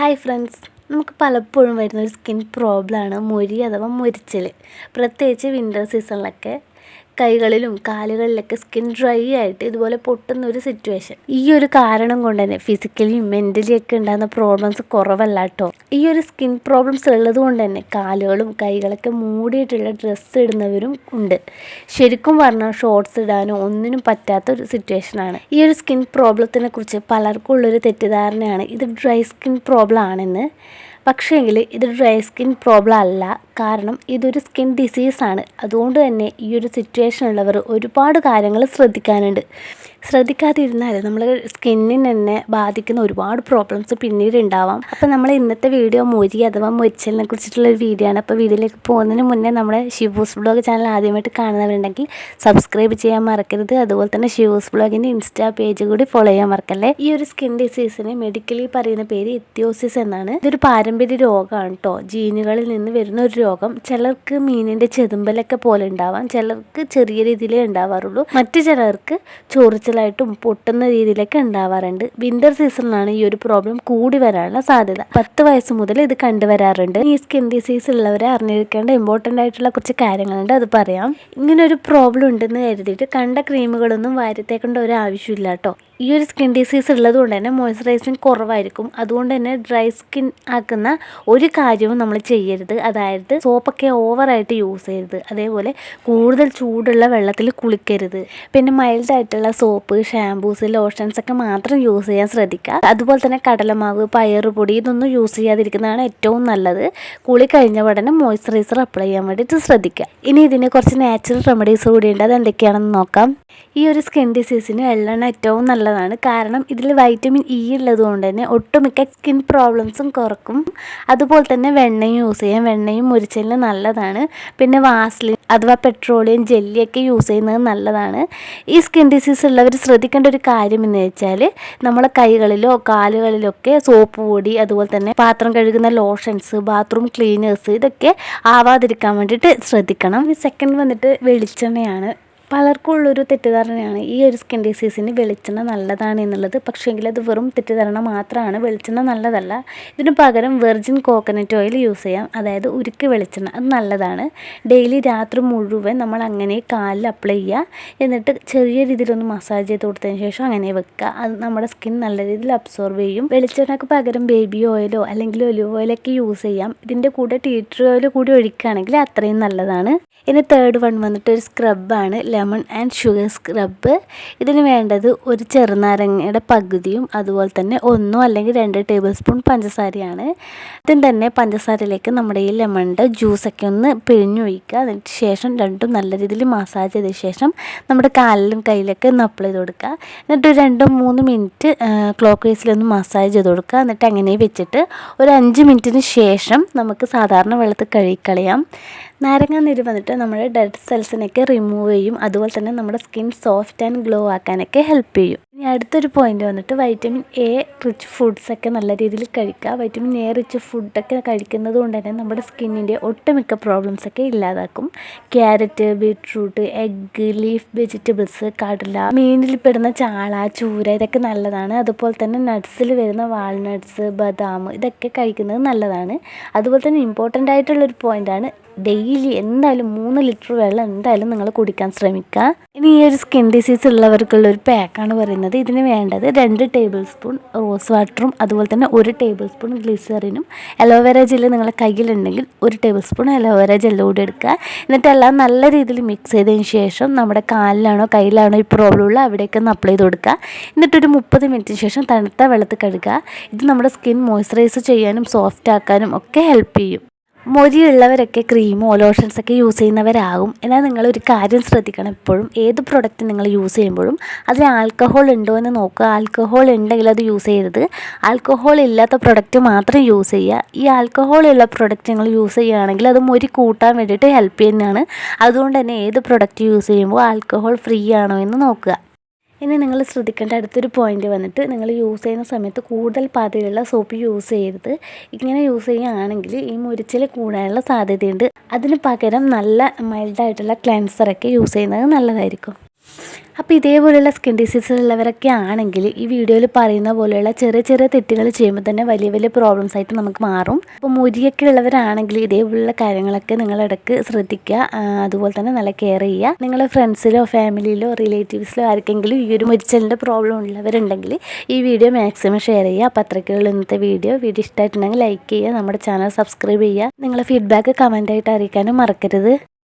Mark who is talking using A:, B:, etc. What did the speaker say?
A: Hi friends നമുക്ക് പലപ്പോഴും വരുന്ന ഒരു സ്കിൻ പ്രോബ്ലമാണ് മൊരി അഥവാ മൊരിച്ചിൽ പ്രത്യേകിച്ച് വിന്റർ സീസണിലൊക്കെ കൈകളിലും കാലുകളിലൊക്കെ സ്കിൻ ഡ്രൈ ആയിട്ട് ഇതുപോലെ പൊട്ടുന്ന ഒരു സിറ്റുവേഷൻ ഈ ഒരു കാരണം കൊണ്ട് തന്നെ ഫിസിക്കലിയും മെന്റലി ഒക്കെ ഉണ്ടാകുന്ന പ്രോബ്ലംസ് കുറവല്ല കേട്ടോ ഈ ഒരു സ്കിൻ പ്രോബ്ലംസ് ഉള്ളത് കൊണ്ട് തന്നെ കാലുകളും കൈകളൊക്കെ മൂടിയിട്ടുള്ള ഡ്രസ്സ് ഇടുന്നവരും ഉണ്ട്. ശരിക്കും പറഞ്ഞാൽ ഷോർട്ട്സ് ഇടാനോ ഒന്നിനും പറ്റാത്ത ഒരു സിറ്റുവേഷനാണ് ഈ ഒരു സ്കിൻ പ്രോബ്ലത്തിനെ കുറിച്ച് പലർക്കും ഉള്ളൊരു തെറ്റിദ്ധാരണയാണ്. ഇത് ഡ്രൈ സ്കിൻ പ്രോബ്ലം ആണെന്ന് പക്ഷേങ്കിൽ ഇത് ഡ്രൈ സ്കിൻ പ്രോബ്ലം അല്ല. കാരണം ഇതൊരു സ്കിൻ ഡിസീസാണ് അതുകൊണ്ട് തന്നെ ഈ ഒരു സിറ്റുവേഷൻ ഉള്ളവർ ഒരുപാട് കാര്യങ്ങൾ ശ്രദ്ധിക്കാനുണ്ട്. ശ്രദ്ധിക്കാതിരുന്നാൽ നമ്മൾ സ്കിന്നിന് തന്നെ ബാധിക്കുന്ന ഒരുപാട് പ്രോബ്ലംസ് പിന്നീട് ഉണ്ടാവാം അപ്പോൾ നമ്മൾ ഇന്നത്തെ വീഡിയോ മൊരി അഥവാ മൊരിച്ചലിനെ കുറിച്ചിട്ടുള്ള ഒരു വീഡിയോ ആണ്. അപ്പോൾ വീഡിയോയിലേക്ക് പോകുന്നതിന് മുന്നേ നമ്മുടെ ഷിവൂസ് ബ്ലോഗ് ചാനൽ ആദ്യമായിട്ട് കാണുന്നവരുണ്ടെങ്കിൽ സബ്സ്ക്രൈബ് ചെയ്യാൻ മറക്കരുത്. അതുപോലെ തന്നെ ഷിവൂസ് ബ്ലോഗിന്റെ ഇൻസ്റ്റാ പേജ് കൂടി ഫോളോ ചെയ്യാൻ മറക്കല്ലേ? ഈ ഒരു സ്കിൻ ഡിസീസിന് മെഡിക്കലി പറയുന്ന പേര് എത്തിയോസിസ് എന്നാണ്. ഇതൊരു പാരമ്പര്യ രോഗമാണ് കേട്ടോ ജീനുകളിൽ നിന്ന് വരുന്ന ഒരു രോഗം. ചിലർക്ക് മീനിന്റെ ചെതുമ്പലൊക്കെ പോലെ ഉണ്ടാവാം. ചിലർക്ക് ചെറിയ രീതിയിലേ ഉണ്ടാവാറുള്ളൂ. മറ്റു ചിലർക്ക് ചൊറിച്ചിലായിട്ടും പൊട്ടുന്ന രീതിയിലൊക്കെ ഉണ്ടാവാറുണ്ട്. വിന്റർ സീസണിലാണ് ഈ ഒരു പ്രോബ്ലം കൂടി വരാനുള്ള സാധ്യത. പത്ത് വയസ്സ് മുതൽ ഇത് കണ്ടുവരാറുണ്ട്. ഈ സ്കിൻ ഡിസീസ് ഉള്ളവരെ അറിഞ്ഞിരിക്കേണ്ട ഇമ്പോർട്ടന്റ് ആയിട്ടുള്ള കുറച്ച് കാര്യങ്ങളുണ്ട്. അത് പറയാം. ഇങ്ങനൊരു പ്രോബ്ലം ഉണ്ടെന്ന് കരുതിയിട്ട് കണ്ട ക്രീമുകളൊന്നും വാരത്തേക്കേണ്ട ഒരു ആവശ്യമില്ല കേട്ടോ. ഈ ഒരു സ്കിൻ ഡിസീസ് ഉള്ളത് കൊണ്ട് തന്നെ മോയ്സ്ചറൈസിങ് കുറവായിരിക്കും. അതുകൊണ്ട് തന്നെ ഡ്രൈ സ്കിൻ ആക്കുന്ന ഒരു കാര്യവും നമ്മൾ ചെയ്യരുത്. അതായത് സോപ്പൊക്കെ ഓവറായിട്ട് യൂസ് ചെയ്യരുത്. അതേപോലെ കൂടുതൽ ചൂടുള്ള വെള്ളത്തിൽ കുളിക്കരുത്. പിന്നെ മൈൽഡായിട്ടുള്ള സോപ്പ് ഷാംപൂസ് ലോഷൻസ് ഒക്കെ മാത്രം യൂസ് ചെയ്യാൻ ശ്രദ്ധിക്കുക. അതുപോലെ തന്നെ കടലമാവ് പയറുപൊടി ഇതൊന്നും യൂസ് ചെയ്യാതിരിക്കുന്നതാണ് ഏറ്റവും നല്ലത്. കുളി കഴിഞ്ഞ ഉടനെ മോയ്സ്ചറൈസർ അപ്ലൈ ചെയ്യാൻ വേണ്ടിയിട്ട് ശ്രദ്ധിക്കുക. ഇനി ഇതിന് കുറച്ച് നാച്ചുറൽ റെമഡീസ് കൂടിയുണ്ട് അത് എന്തൊക്കെയാണെന്ന് നോക്കാം. ഈ ഒരു സ്കിൻ ഡിസീസിന് എള്ളെണ്ണ ഏറ്റവും നല്ലതാണ് കാരണം ഇതിൽ വൈറ്റമിൻ ഇ ഉള്ളത് കൊണ്ട് തന്നെ ഒട്ടുമിക്ക സ്കിൻ പ്രോബ്ലംസും കുറക്കും. അതുപോലെ തന്നെ വെണ്ണയും യൂസ് ചെയ്യാം. വെണ്ണയും മുരിച്ചലിന് നല്ലതാണ്. പിന്നെ വാസ്ലിൻ അഥവാ പെട്രോളിയം ജെല്ലിയൊക്കെ യൂസ് ചെയ്യുന്നത് നല്ലതാണ്. ഈ സ്കിൻ ഡിസീസ് ഉള്ളവർ ശ്രദ്ധിക്കേണ്ട ഒരു കാര്യം എന്ന് വെച്ചാൽ നമ്മളെ കൈകളിലോ കാലുകളിലോ ഒക്കെ സോപ്പ് പൊടി അതുപോലെ തന്നെ പാത്രം കഴുകുന്ന ലോഷൻസ് ബാത്റൂം ക്ലീനേഴ്സ് ഇതൊക്കെ ആവാതിരിക്കാൻ വേണ്ടിയിട്ട് ശ്രദ്ധിക്കണം. സെക്കൻഡ് വന്നിട്ട് വെളിച്ചെണ്ണയാണ്. പലർക്കും ഉള്ളൊരു തെറ്റിദ്ധാരണയാണ് ഈ ഒരു സ്കിൻ ഡിസീസിന് വെളിച്ചെണ്ണ നല്ലതാണ് എന്നുള്ളത്. പക്ഷേങ്കിൽ അത് വെറും തെറ്റിദ്ധാരണ മാത്രമാണ്. വെളിച്ചെണ്ണ നല്ലതല്ല. ഇതിന് പകരം വെർജിൻ കോക്കനട്ട് ഓയിൽ യൂസ് ചെയ്യാം. അതായത് ഉരുക്ക് വെളിച്ചെണ്ണ. അത് നല്ലതാണ്. ഡെയിലി രാത്രി മുഴുവൻ നമ്മൾ അങ്ങനെ കാലിൽ അപ്ലൈ ചെയ്യുക. എന്നിട്ട് ചെറിയ രീതിയിലൊന്ന് മസാജ് ചെയ്ത് കൊടുത്തതിന് ശേഷം അങ്ങനെ വെക്കുക. അത് നമ്മുടെ സ്കിൻ നല്ല രീതിയിൽ അബ്സോർബ് ചെയ്യും. വെളിച്ചെണ്ണക്ക് പകരം ബേബി ഓയിലോ അല്ലെങ്കിൽ ഒലിവ് ഓയിലൊക്കെ യൂസ് ചെയ്യാം. ഇതിന്റെ കൂടെ ടീ ഓയിൽ കൂടി ഒഴിക്കുകയാണെങ്കിൽ അത്രയും നല്ലതാണ്. ഇനി തേർഡ് വൺ വന്നിട്ട് ഒരു സ്ക്രബാണ് ലെമൺ ആൻഡ് ഷുഗർ സ്ക്രബ് ഇതിന് വേണ്ടത് ഒരു ചെറുനാരങ്ങയുടെ പകുതിയും അതുപോലെ തന്നെ ഒന്നോ അല്ലെങ്കിൽ രണ്ട് ടേബിൾ സ്പൂൺ പഞ്ചസാരയാണ്. ആദ്യം തന്നെ പഞ്ചസാരയിലേക്ക് നമ്മുടെ ഈ ലെമണിന്റെ ജ്യൂസൊക്കെ ഒന്ന് പിഴിഞ്ഞൊഴിക്കുക. അതിന് ശേഷം രണ്ടും നല്ല രീതിയിൽ മസാജ് ചെയ്ത ശേഷം നമ്മുടെ കാലിലും കയ്യിലൊക്കെ ഒന്ന് അപ്ലൈ ചെയ്ത് കൊടുക്കുക. എന്നിട്ട് രണ്ടും മൂന്ന് മിനിറ്റ് ക്ലോക്ക് വൈസിലൊന്ന് മസാജ് ചെയ്ത് കൊടുക്കുക. എന്നിട്ട് അങ്ങനെ വെച്ചിട്ട് ഒരു അഞ്ച് മിനിറ്റിന് ശേഷം നമുക്ക് സാധാരണ വെള്ളത്തിൽ കഴുകിക്കളയാം. നീര് വന്നിട്ട് നമ്മുടെ ഡെഡ് സെൽസിനൊക്കെ റിമൂവ് ചെയ്യും. അതുപോലെ തന്നെ നമ്മുടെ സ്കിൻ സോഫ്റ്റ് ആൻഡ് ഗ്ലോ ആക്കാനൊക്കെ ഹെൽപ്പ് ചെയ്യും. ഇനി അടുത്തൊരു പോയിന്റ് വന്നിട്ട് വൈറ്റമിൻ എ റിച്ച് ഫുഡ്സൊക്കെ നല്ല രീതിയിൽ കഴിക്കുക. വൈറ്റമിൻ എ റിച്ച് ഫുഡൊക്കെ കഴിക്കുന്നത് കൊണ്ട് തന്നെ നമ്മുടെ സ്കിന്നിന്റെ ഒട്ടുമിക്ക പ്രോബ്ലംസൊക്കെ ഇല്ലാതാക്കും. Carrot beetroot egg leaf vegetables കടല മീനിൽ പെടുന്ന ചാള ചൂര ഇതൊക്കെ നല്ലതാണ്. അതുപോലെ തന്നെ നട്ട്സിൽ വരുന്ന വാൾനട്ട്സ് ബദാം ഇതൊക്കെ കഴിക്കുന്നത് നല്ലതാണ്. അതുപോലെ തന്നെ ഇമ്പോർട്ടന്റ് ആയിട്ടുള്ളൊരു പോയിന്റാണ് ഡെയിലി എന്തായാലും മൂന്ന് ലിറ്റർ വെള്ളം എന്തായാലും നിങ്ങൾ കുടിക്കാൻ ശ്രമിക്കുക. ഇനി ഈ ഒരു സ്കിൻ ഡിസീസ് ഉള്ളവർക്കുള്ള ഒരു പാക്കാണ് പറയുന്നത്. ഇതിന് വേണ്ടത് രണ്ട് ടേബിൾ സ്പൂൺ റോസ് വാട്ടറും അതുപോലെ തന്നെ ഒരു ടേബിൾ സ്പൂൺ ഗ്ലിസറിനും അലോവേര ജെല്ല് നിങ്ങളുടെ കയ്യിലുണ്ടെങ്കിൽ ഒരു ടേബിൾ സ്പൂൺ അലോവേര ജെല്ല് കൂടി എടുക്കുക. എന്നിട്ട് എല്ലാം നല്ല രീതിയിൽ മിക്സ് ചെയ്തതിന് ശേഷം നമ്മുടെ കാലിലാണോ കയ്യിലാണോ ഈ പ്രോബ്ലം ഉള്ള അവിടേക്ക് ഒന്ന് അപ്ലൈ ചെയ്ത് കൊടുക്കുക. എന്നിട്ടൊരു മുപ്പത് മിനിറ്റിന് ശേഷം തണുത്ത വെള്ളത്തിൽ കഴുകുക. ഇത് നമ്മുടെ സ്കിൻ മോയ്സ്ചറൈസ് ചെയ്യാനും സോഫ്റ്റ് ആക്കാനും ഒക്കെ ഹെൽപ്പ് ചെയ്യും. മൊരിയുള്ളവരൊക്കെ ക്രീമോ ലോഷൻസൊക്കെ യൂസ് ചെയ്യുന്നവരാകും. എന്നാൽ നിങ്ങളൊരു കാര്യം ശ്രദ്ധിക്കണം. എപ്പോഴും ഏത് പ്രൊഡക്റ്റ് നിങ്ങൾ യൂസ് ചെയ്യുമ്പോഴും അതിൽ ആൽക്കഹോൾ ഉണ്ടോ എന്ന് നോക്കുക. ആൽക്കഹോൾ ഉണ്ടെങ്കിൽ അത് യൂസ് ചെയ്യരുത്. ആൽക്കഹോൾ ഇല്ലാത്ത പ്രൊഡക്റ്റ് മാത്രം യൂസ് ചെയ്യുക. ഈ ആൽക്കഹോൾ ഉള്ള പ്രൊഡക്റ്റ് നിങ്ങൾ യൂസ് ചെയ്യുകയാണെങ്കിൽ അത് മൊരി കൂട്ടാൻ വേണ്ടിയിട്ട് ഹെൽപ്പ് ചെയ്യുന്നതാണ്. അതുകൊണ്ട് തന്നെ ഏത് പ്രൊഡക്റ്റ് യൂസ് ചെയ്യുമ്പോൾ ആൽക്കഹോൾ ഫ്രീ ആണോ എന്ന് നോക്കുക. ഇനി നിങ്ങൾ ശ്രദ്ധിക്കേണ്ട അടുത്തൊരു പോയിന്റ് വന്നിട്ട് നിങ്ങൾ യൂസ് ചെയ്യുന്ന സമയത്ത് കൂടുതൽ പതയുള്ള സോപ്പ് യൂസ് ചെയ്യരുത്. ഇങ്ങനെ യൂസ് ചെയ്യുകയാണെങ്കിൽ ഈ മുരിച്ചിൽ കൂടാനുള്ള സാധ്യതയുണ്ട്. അതിന് പകരം നല്ല മൈൽഡായിട്ടുള്ള ക്ലൻസറൊക്കെ യൂസ് ചെയ്യുന്നത് നല്ലതായിരിക്കും. അപ്പോൾ ഇതേപോലെയുള്ള സ്കിൻ ഡിസീസ് ഉള്ളവരൊക്കെ ആണെങ്കിൽ ഈ വീഡിയോയിൽ പറയുന്ന പോലെയുള്ള ചെറിയ ചെറിയ തെറ്റുകൾ ചെയ്യുമ്പോൾ തന്നെ വലിയ വലിയ പ്രോബ്ലംസ് ആയിട്ട് നമുക്ക് മാറും. അപ്പോൾ മുരിയൊക്കെ ഉള്ളവരാണെങ്കിൽ ഇതേപോലുള്ള കാര്യങ്ങളൊക്കെ നിങ്ങൾ ഇടയ്ക്ക് ശ്രദ്ധിക്കുക അതുപോലെ തന്നെ നല്ല കെയർ ചെയ്യുക. നിങ്ങളുടെ ഫ്രണ്ട്സിലോ ഫാമിലിയിലോ റിലേറ്റീവ്സിലോ ആർക്കെങ്കിലും ഈ ഒരു മുരിച്ചലിന്റെ പ്രോബ്ലം ഉള്ളവരുണ്ടെങ്കിൽ ഈ വീഡിയോ മാക്സിമം ഷെയർ ചെയ്യുക. അപ്പോൾ അത്രയ്ക്കുള്ള ഇന്നത്തെ വീഡിയോ വീഡിയോ ഇഷ്ടമായിട്ടുണ്ടെങ്കിൽ ലൈക്ക് ചെയ്യുക നമ്മുടെ ചാനൽ സബ്സ്ക്രൈബ് ചെയ്യുക. നിങ്ങളുടെ ഫീഡ്ബാക്ക് കമന്റായിട്ട് അറിയിക്കാനും മറക്കരുത്.